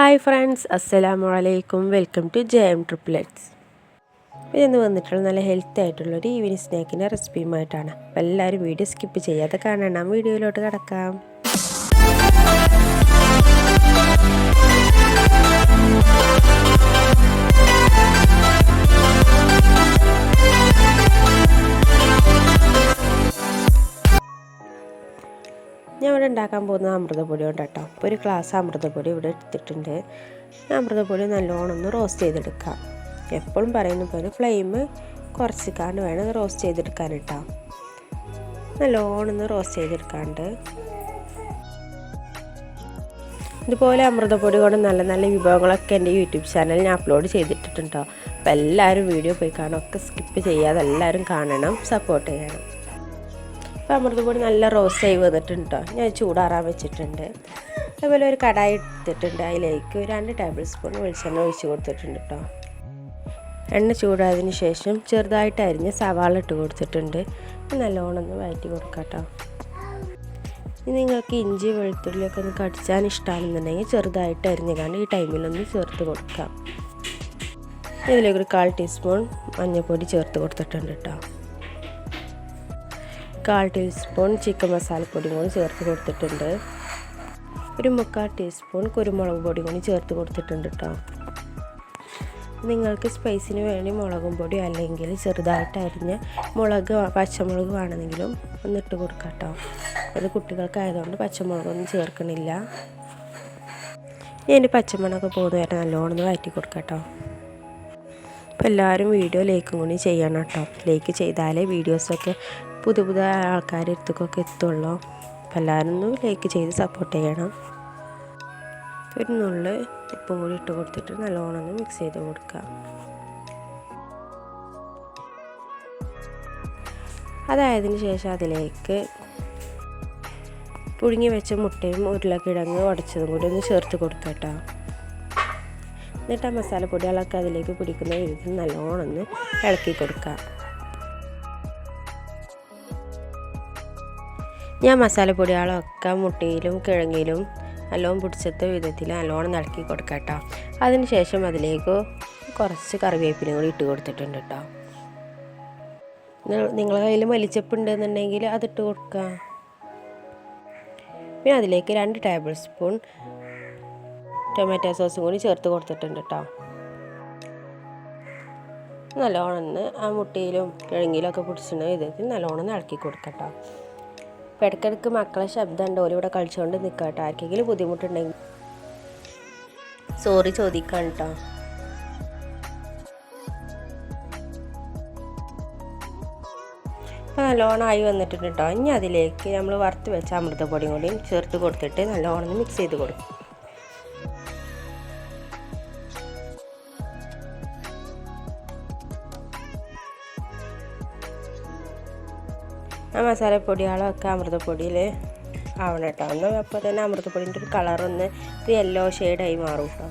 Hi friends അസ്സലാമു അലൈക്കും welcome to J M triplets ഇന്ന് വന്നിട്ടുള്ള നല്ല ഹെൽത്തി ആയിട്ടുള്ള ഒരു ഈവനിങ് സ്നാക്കിന്റെ റെസിപ്പിയുമായിട്ടാണ്. അപ്പോൾ എല്ലാവരും വീഡിയോ സ്കിപ്പ് ചെയ്യാതെ കാണണം. വീഡിയോയിലോട്ട് കിടക്കാം. ഞാൻ ഇവിടെ ഉണ്ടാക്കാൻ പോകുന്നത് അമൃതപ്പൊടി കൊണ്ട് കേട്ടോ ഒരു ഗ്ലാസ് അമൃതപ്പൊടി ഇവിടെ എടുത്തിട്ടുണ്ട്. അമൃതപ്പൊടി നല്ലോണം ഒന്ന് റോസ്റ്റ് ചെയ്തെടുക്കാം. എപ്പോഴും പറയുന്ന പോലെ ഫ്ലെയിം കുറച്ചിക്കാണ്ട് വേണം റോസ്റ്റ് ചെയ്തെടുക്കാൻ കേട്ടോ നല്ലോണം ഒന്ന് റോസ്റ്റ് ചെയ്തെടുക്കാണ്ട്. ഇതുപോലെ അമൃതപ്പൊടി കൊണ്ട് നല്ല നല്ല വിഭവങ്ങളൊക്കെ എന്റെ യൂട്യൂബ് ചാനലിൽ ഞാൻ അപ്ലോഡ് ചെയ്തിട്ടുണ്ടോ അപ്പോൾ എല്ലാവരും വീഡിയോ പോയി കാണാം. ഒക്കെ സ്കിപ്പ് ചെയ്യാതെ എല്ലാവരും കാണണം. സപ്പോർട്ട് ചെയ്യണം. അപ്പോൾ കൂടി നല്ല റോസ്റ്റ് ആയി വന്നിട്ടുണ്ട് കേട്ടോ. ഞാൻ ചൂടാറാൻ വെച്ചിട്ടുണ്ട്. അതുപോലെ ഒരു കടായി എടുത്തിട്ടുണ്ട്. അതിലേക്ക് രണ്ട് ടേബിൾ സ്പൂൺ വെളിച്ചെണ്ണ ഒഴിച്ച് കൊടുത്തിട്ടുണ്ട് കേട്ടോ. എണ്ണ ചൂടായതിന് ശേഷം ചെറുതായിട്ട് അരിഞ്ഞ് സവാള ഇട്ട് കൊടുത്തിട്ടുണ്ട്. നല്ലോണം ഒന്ന് വഴറ്റി കൊടുക്കാം കേട്ടോ. ഇനി നിങ്ങൾക്ക് ഇഞ്ചി വെളുത്തുള്ളിയൊക്കെ ഒന്ന് കടിച്ചാൻ ഇഷ്ടമാണെന്നുണ്ടെങ്കിൽ ചെറുതായിട്ട് അരിഞ്ഞുകാണ്ട് ഈ ടൈമിലൊന്ന് ചേർത്ത് കൊടുക്കാം. ഇതിലേക്ക് ഒരു കാൽ ടീസ്പൂൺ മഞ്ഞൾപ്പൊടി ചേർത്ത് കൊടുത്തിട്ടുണ്ട് കേട്ടോ. കാൽ ടീസ്പൂൺ ചിക്കൻ മസാലപ്പൊടി കൂടി ചേർത്ത് കൊടുത്തിട്ടുണ്ട്. ഒരു മുക്കാൽ ടീസ്പൂൺ കുരുമുളക് പൊടി കൂടി ചേർത്ത് കൊടുത്തിട്ടുണ്ട് കേട്ടോ നിങ്ങൾക്ക് സ്പൈസിന് വേണ്ടി മുളകും പൊടി അല്ലെങ്കിൽ ചെറുതായിട്ട് അരിഞ്ഞ് മുളക് പച്ചമുളക് വേണമെങ്കിലും ഒന്ന് ഇട്ട് കൊടുക്കാം കേട്ടോ അത് കുട്ടികൾക്കായതുകൊണ്ട് പച്ചമുളകൊന്നും ചേർക്കണില്ല. ഞാൻ പച്ചമുളകൊക്കെ പോകുന്ന വരെ നല്ലോണം ഒന്ന് വഴറ്റി കൊടുക്കാം കേട്ടോ അപ്പോൾ എല്ലാവരും വീഡിയോ ലൈക്കും കൂടി ചെയ്യണം കേട്ടോ ലൈക്ക് ചെയ്താലേ വീഡിയോസൊക്കെ പുതിയ പുതിയ ആൾക്കാരുടെ അടുത്തേക്കൊക്കെ എത്തുള്ളൂ. അപ്പം എല്ലാവരും ഒന്ന് ലൈക്ക് ചെയ്ത് സപ്പോർട്ട് ചെയ്യണം. ഒരു നുള്ള് ഉപ്പും കൂടി ഇട്ട് കൊടുത്തിട്ട് നല്ലോണം ഒന്ന് മിക്സ് ചെയ്ത് കൊടുക്കുക അതായതിനു ശേഷം അതിലേക്ക് പുഴുങ്ങി വെച്ച മുട്ടയും ഉരുളക്കിഴങ്ങ് ഉടച്ചതും കൂടി ഒന്ന് ചേർത്ത് കൊടുക്കുക കേട്ടോ എന്നിട്ട് ആ മസാലപ്പൊടികളൊക്കെ അതിലേക്ക് പിടിക്കുന്ന രീതിയിൽ നല്ലോണം ഒന്ന് ഇളക്കി കൊടുക്കുക ഞാൻ മസാലപ്പൊടികളൊക്കെ മുട്ടയിലും കിഴങ്ങിലും നല്ലോണം പിടിച്ചെത്ത വിധത്തിൽ നല്ലോണം നടക്കി കൊടുക്കാം കേട്ടോ. അതിന് ശേഷം അതിലേക്ക് കുറച്ച് കറിവേപ്പിനും കൂടി ഇട്ട് കൊടുത്തിട്ടുണ്ട് കേട്ടോ. നിങ്ങളെ കയ്യിൽ മലിച്ചപ്പ് ഉണ്ടെന്നുണ്ടെങ്കിൽ അതിട്ട് കൊടുക്കുക പിന്നെ അതിലേക്ക് രണ്ട് ടേബിൾ സ്പൂൺ ടൊമാറ്റോ സോസും കൂടി ചേർത്ത് കൊടുത്തിട്ടുണ്ട് കേട്ടോ. നല്ലോണം ആ മുട്ടയിലും കിഴങ്ങിലും ഒക്കെ പിടിച്ചിരുന്ന വിധത്തിൽ നല്ലോണം ഇളക്കി കൊടുക്കട്ടോ അപ്പോൾ ഇടയ്ക്കിടയ്ക്ക് മക്കളെ ശബ്ദം ഉണ്ട് ഓരോ ഇവിടെ കളിച്ചുകൊണ്ട് നിൽക്കുക കേട്ടോ. ആർക്കെങ്കിലും ബുദ്ധിമുട്ടുണ്ടെങ്കിൽ. സോറി ചോദിക്കാം കേട്ടോ. അപ്പോൾ നല്ലോണം ആയി വന്നിട്ടുണ്ട് കേട്ടോ. ഇനി അതിലേക്ക് നമ്മൾ വറുത്ത് വെച്ച അമൃതപ്പൊടിയും കൂടിയും ചേർത്ത് കൊടുത്തിട്ട് നല്ലോണം മിക്സ് ചെയ്ത് കൊടുക്കും. ആ മസാലപ്പൊടികളൊക്കെ അമൃതപ്പൊടിയിൽ ആവണം കേട്ടോ. ഒന്ന് അപ്പോൾ തന്നെ അമൃതപ്പൊടിന്റെ ഒരു കളറൊന്ന് ഒരു യെല്ലോ ഷെയ്ഡായി മാറും കേട്ടോ.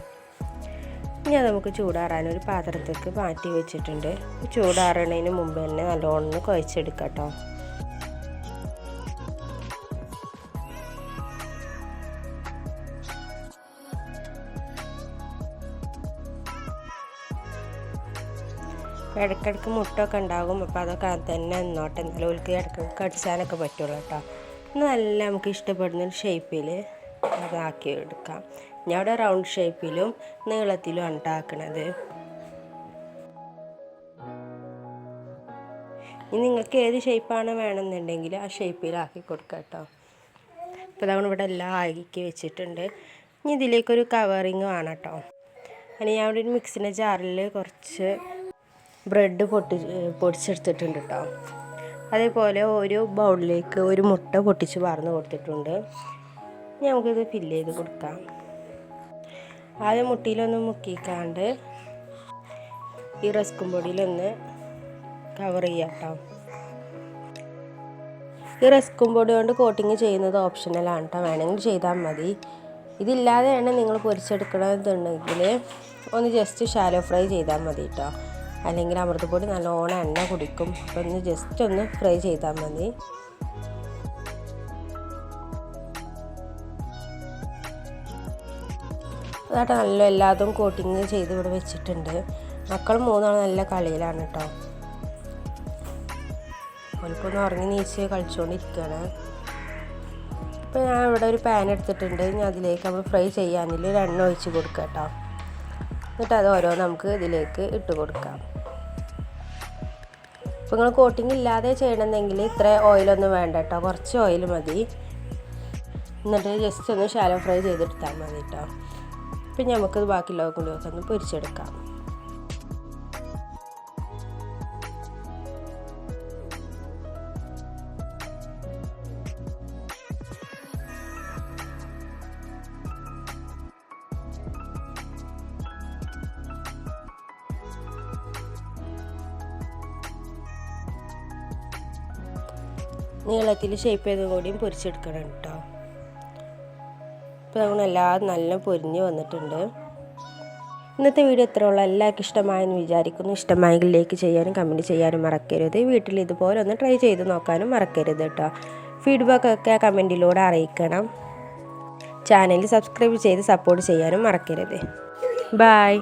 ഇനി അത് നമുക്ക് ചൂടാറാൻ ഒരു പാത്രത്തേക്ക് മാറ്റി വെച്ചിട്ടുണ്ട്. ചൂടാറണതിന് മുമ്പ് തന്നെ നല്ലോണം കുഴച്ചെടുക്കാം കേട്ടോ. ഇടയ്ക്കിടയ്ക്ക് മുട്ടൊക്കെ ഉണ്ടാകും. അപ്പോൾ അതൊക്കെ തന്നെ നിന്നോട്ടെ. എന്നാലും ഓൾക്ക് ഇടയ്ക്കിടയ്ക്ക് കടിച്ചാനൊക്കെ പറ്റുള്ളൂ കേട്ടോ. നല്ല നമുക്ക് ഇഷ്ടപ്പെടുന്ന ഒരു ഷേപ്പിൽ അതാക്കി എടുക്കാം. ഞാൻ അവിടെ റൗണ്ട് ഷേപ്പിലും നീളത്തിലും ഉണ്ടാക്കണത്. ഇനി നിങ്ങൾക്ക് ഏത് ഷേപ്പാണ് വേണമെന്നുണ്ടെങ്കിൽ ആ ഷേപ്പിലാക്കി കൊടുക്കാം കേട്ടോ. ഇപ്പോൾ ഇതാണ് ഇവിടെ എല്ലാം ആക്കി വെച്ചിട്ടുണ്ട്. ഇനി ഇതിലേക്കൊരു കവറിങ് വേണം കേട്ടോ. അതിന് ഞാൻ ഇവിടെ ഒരു മിക്സിന്റെ ജാറിൽ കുറച്ച് ബ്രെഡ് പൊട്ടി പൊടിച്ചെടുത്തിട്ടുണ്ട് കേട്ടോ അതേപോലെ ഒരു ബൗളിലേക്ക് ഒരു മുട്ട പൊട്ടിച്ച് വാർന്ന് കൊടുത്തിട്ടുണ്ട്. ഇനി നമുക്കിത് ഫില്ല് ചെയ്ത് കൊടുക്കാം. ആദ്യം മുട്ടിയിലൊന്ന് മുക്കിക്കാണ്ട് ഈ റസ്കും പൊടിയിലൊന്ന് കവർ ചെയ്യാം കേട്ടോ ഈ റസ്കും പൊടി കൊണ്ട് കോട്ടിങ് ചെയ്യുന്നത് ഓപ്ഷണലാണ് കേട്ടോ വേണമെങ്കിൽ ചെയ്താൽ മതി. ഇതില്ലാതെയാണ് നിങ്ങൾ പൊരിച്ചെടുക്കണമെന്നുണ്ടെങ്കിൽ ഒന്ന് ജസ്റ്റ് ഷാലോ ഫ്രൈ ചെയ്താൽ മതി കേട്ടോ അല്ലെങ്കിൽ അമൃതപ്പൊടി നല്ലോണം എണ്ണ കുടിക്കും. അപ്പോൾ ഒന്ന് ജസ്റ്റ് ഒന്ന് ഫ്രൈ ചെയ്താൽ മതി. അതായിട്ട് നല്ല എല്ലാതും കോട്ടിങ് ചെയ്ത് ഇവിടെ വെച്ചിട്ടുണ്ട്. മക്കൾ മൂന്നാളും നല്ല കളിയിലാണ് കേട്ടോ ഓൽക്കൊന്ന് ഉറങ്ങി നീച്ച് കളിച്ചുകൊണ്ടിരിക്കുകയാണ് ഇപ്പോൾ ഞാൻ ഇവിടെ ഒരു പാൻ എടുത്തിട്ടുണ്ട്. ഞാൻ അതിലേക്ക് നമ്മൾ ഫ്രൈ ചെയ്യാനില്ല? ഒരു എണ്ണ ഒഴിച്ച് കൊടുക്കാം കേട്ടോ എന്നിട്ട് അത് ഓരോ നമുക്ക് ഇതിലേക്ക് ഇട്ട് കൊടുക്കാം. ഇപ്പോൾ നിങ്ങൾ കോട്ടിംഗ് ഇല്ലാതെ ചെയ്യണമെന്നെങ്കിൽ ഇത്ര ഓയിലൊന്നും വേണ്ട കേട്ടോ കുറച്ച് ഓയിൽ മതി. എന്നിട്ട് ജസ്റ്റ് ഒന്ന് ഷാലോ ഫ്രൈ ചെയ്തെടുത്താൽ മതി കേട്ടോ പിന്നെ നമുക്ക് ബാക്കിയുള്ള കൂടിയൊക്കെ ഒന്ന് പൊരിച്ചെടുക്കാം. നീളത്തിൽ ഷേപ്പ് ചെയ്ത് കൂടിയും പൊരിച്ചെടുക്കണം കേട്ടോ ഇപ്പോൾ നമ്മൾ എല്ലാം നല്ല പൊരിഞ്ഞ് വന്നിട്ടുണ്ട്. ഇന്നത്തെ വീഡിയോ ഇത്ര ഉള്ള. എല്ലാവർക്കും ഇഷ്ടമായെന്ന് വിചാരിക്കുന്നു. ഇഷ്ടമായെങ്കിൽ ലൈക്ക് ചെയ്യാനും കമന്റ് ചെയ്യാനും മറക്കരുത്. വീട്ടിൽ ഇതുപോലെ ഒന്ന് ട്രൈ ചെയ്ത് നോക്കാനും മറക്കരുത് കേട്ടോ ഫീഡ്ബാക്ക് ഒക്കെ കമന്റിലൂടെ അറിയിക്കണം. ചാനൽ സബ്സ്ക്രൈബ് ചെയ്ത് സപ്പോർട്ട് ചെയ്യാനും മറക്കരുത്. ബായ്